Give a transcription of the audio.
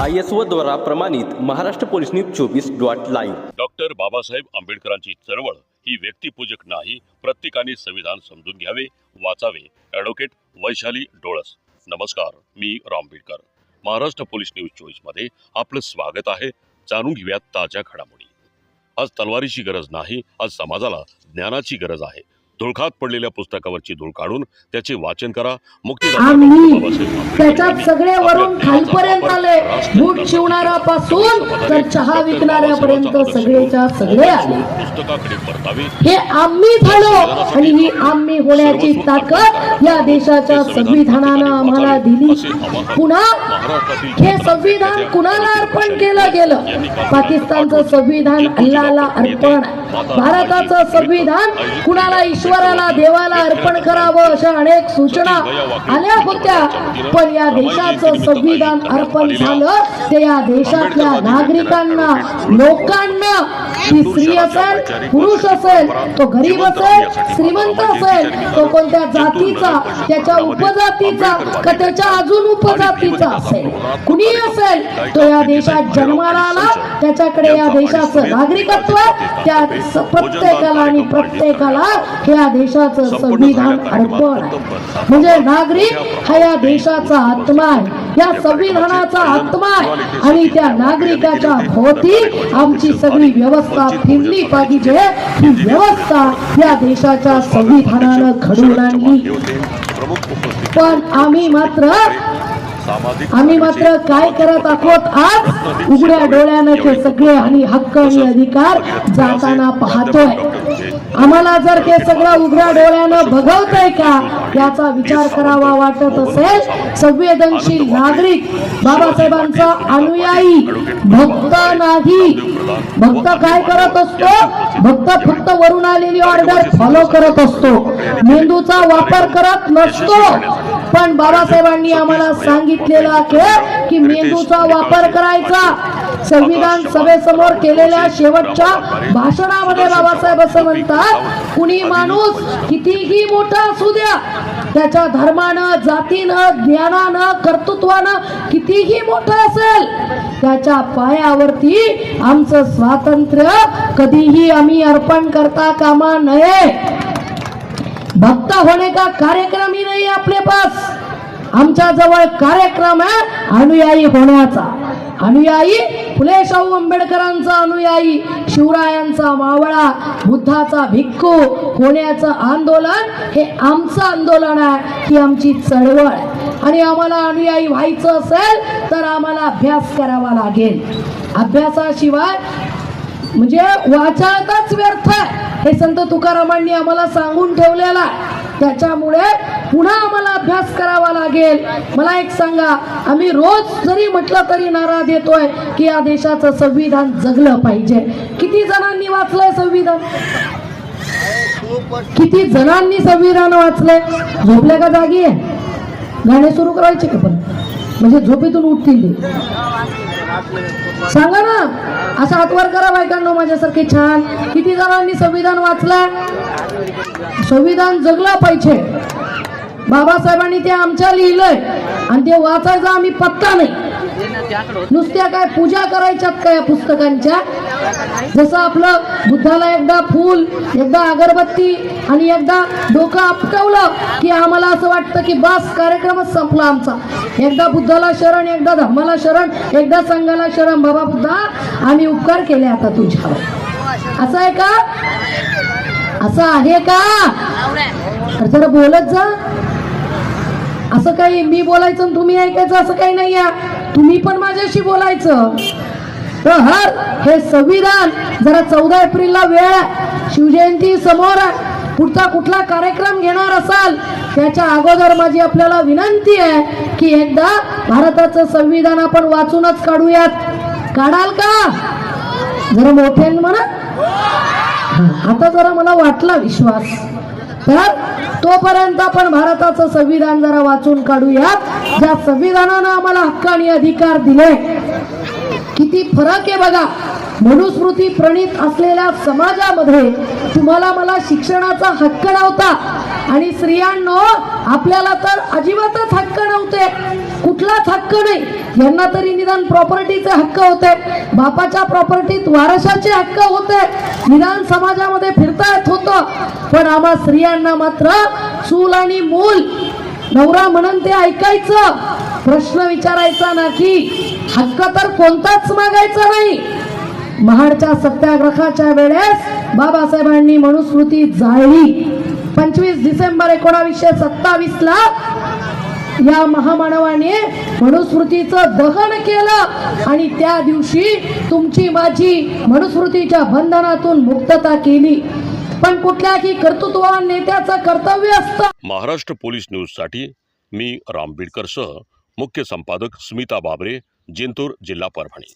I S O द्वारा प्रमाणित Maharashtra police news चोवीस डॉट लाईव्ह. डॉक्टर बाबासाहेब आंबेडकरांची चळवळ ही व्यक्तिपूजक नाही प्रत्येकाने संविधान समजून घ्यावे वाचावे. ॲडव्होकेट वैशाली डोळस. नमस्कार मी रामबेडकर महाराष्ट्र पोलीस न्यूज चोवीसमध्ये आपलं स्वागत आहे. जाणून घेऊयात ताज्या घडामोडी. आज तलवारीची गरज नाही आज समाजाला ज्ञानाची गरज आहे. धुळखात पडलेल्या पुस्तकावरची धूळ काढून त्याचे वाचन करा. त्याच्यात सगळे वरून खालपर्यंत आले. बूट शिवणाऱ्यापासून तर चहा विकणाऱ्यापर्यंत सगळेच्या सगळे आले. पुस्तकाकडे परतावे हे आम्ही झालो. आणि ही आम्ही होण्याची ताकद या देशाच्या संविधानानं आम्हाला दिली. पुन्हा हे संविधान कुणाला अर्पण केलं गेलं? पाकिस्तानचं संविधान अल्लाला अर्पण. भारताचं संविधान कुणाला ईश्वराला देवाला अर्पण करावं अशा अनेक सूचना आल्या होत्या. पण या देशाचं संविधान अर्पण झालं. ते या देशातल्या नागरिकांना लोकांना ती स्त्री असेल पुरुष असेल तो गरीब असेल श्रीमंत असेल तो कोणत्या जातीचा त्याच्या उपजातीचा का त्याच्या अजून उपजातीचा असेल. कुणी असेल तो या देशात जन्माला आला त्याच्याकडे या देशाचं नागरिकत्व. त्या प्रत्येकाला आणि प्रत्येकाला हे या देशाचं संविधान अर्पण. म्हणजे नागरिक हा या देशाचा आत्मा आहे. या संविधानाचा आत्मा आहे. आणि त्या नागरिकाच्या भोवती आमची सगळी व्यवस्था फिरली पाहिजे. ही व्यवस्था या देशाच्या संविधानानं घडवून आणली. पण आम्ही मात्र आम्ही मात्र काय करत आहोत आज? उघड्या डोळ्यानं ते सगळे आणि हक्क आणि अधिकार जाताना पाहतोय. आम्हाला जर ते सगळं उघड्या डोळ्यानं बघवतंय का याचा विचार करावा वाटत असेल संवेदनशील नागरिक बाबासाहेबांचा अनुयायी भक्त नाही. भक्त काय करत असतो? भक्त फक्त वरून आलेली ऑर्डर फॉलो करत असतो. मेंदूचा वापर करत नसतो. पण बाबासाहेबांनी आम्हाला सांगितलेलं आहे की मेंदूचा वापर करायचा. संविधान सभेसमोर केलेल्या शेवटच्या भाषणामध्ये बाबासाहेब असं म्हणतात कुणी माणूस कितीही मोठा असू द्या त्याच्या धर्मानं जातीनं ज्ञानानं कर्तृत्वानं कितीही मोठं असेल त्याच्या पायावरती आमचं स्वातंत्र्य कधीही आम्ही अर्पण करता कामा नये. भक्त होणे का कार्यक्रम ही नाही आपले पास? आमच्या जवळ कार्यक्रम आहे अनुयायी होण्याचा. अनुयायी फुले शाहू आंबेडकरांचा अनुयायी शिवरायांचा मावळा बुद्धाचा भिक्खू होण्याचं आंदोलन हे आमचं आंदोलन आहे ही आमची चळवळ आहे. आणि आम्हाला अनुयायी व्हायचं असेल तर आम्हाला अभ्यास करावा लागेल. अभ्यासाशिवाय म्हणजे वाचायचाच व्यर्थ आहे. हे संत तुकारामांनी आम्हाला सांगून ठेवलेला त्याच्यामुळे पुन्हा आम्हाला अभ्यास करावा लागेल. मला एक सांगा आम्ही रोज जरी म्हटलं तरी नारा देतोय की या देशाचं संविधान जगलं पाहिजे. किती जणांनी वाचलंय संविधान? किती जणांनी संविधान वाचलंय? झोपल्या का जागी आहे? गाणे सुरू करायचे का पण? म्हणजे झोपेतून उठतील ते. सांगा ना. असा हातवर करा बायकांनो माझ्यासारखे छान. किती जणांनी संविधान वाचला? संविधान जगलं पाहिजे. बाबासाहेबांनी ते आमच्या लिहिलंय. आणि ते वाचायचा आम्ही पत्ता नाही. नुसत्या काय पूजा करायच्यात का या पुस्तकांच्या? जसं आपलं बुद्धाला एकदा फूल एकदा अगरबत्ती आणि एकदा डोकं आपटवलं की आम्हाला असं वाटतं की बस कार्यक्रमच संपला आमचा. एकदा बुद्धाला शरण एकदा धम्माला शरण एकदा संघाला शरण. बाबा बुद्धा आम्ही उपकार केले आता तुझ्यावर. असं आहे का? असं आहे का? तर जरा बोलत जा. असं काही मी बोलायचं आणि तुम्ही ऐकायचं असं काही नाही तुम्ही पण माझ्याशी बोलायचं. तर हर हे संविधान. जरा चौदा एप्रिलला वेळ आहे. शिवजयंती समोर आहे. पुढचा कुठला कार्यक्रम घेणार असाल त्याच्या अगोदर माझी आपल्याला विनंती आहे की एकदा भारताचं संविधान आपण वाचूनच काढूयात. काढाल का? जरा मोठे म्हणा. आता जरा मला वाटला विश्वास. तर तोपर्यंत आपण भारताचं संविधान जरा वाचून काढूयात. ज्या संविधानानं आम्हाला हक्क आणि अधिकार दिले किती फरक आहे बघा. मनुस्मृती प्रणीत असलेल्या समाजामध्ये तुम्हाला मला शिक्षणाचा हक्क नव्हता. आणि स्त्रियांनो आपल्याला तर अजिबातच हक्क नव्हते. कुठलाच हक्क नाही. यांना तरी निदान प्रॉपर्टीचे हक्क होते. बापाच्या प्रॉपर्टीत वारसाचे हक्क होते. निदान समाजामध्ये फिरता येत होतं. पण आम्हा स्त्रियांना मात्र चूल आणि मूल. नवरा म्हणून ते ऐकायचं. प्रश्न विचारायचा ना की हक्क तर कोणताच मागायचा नाही. महाडच्या सत्याग्रहाच्या वेळेस बाबासाहेबांनी मनुस्मृती जाळली. पंचवीस डिसेंबर एकोणावीसशे सत्तावीस ला या महामानवाने मनुस्मृतीचं दहन केलं आणि त्या दिवशी तुमची माझी मनुस्मृतीच्या बंधनातून मुक्तता केली. पण कुठल्याही कर्तृत्ववान नेत्याचं कर्तव्य असतं. महाराष्ट्र पोलीस न्यूजसाठी मी राम बिडकरसह मुख्य संपादक स्मिता बाबरे जिंतूर जिल्हा परभणी.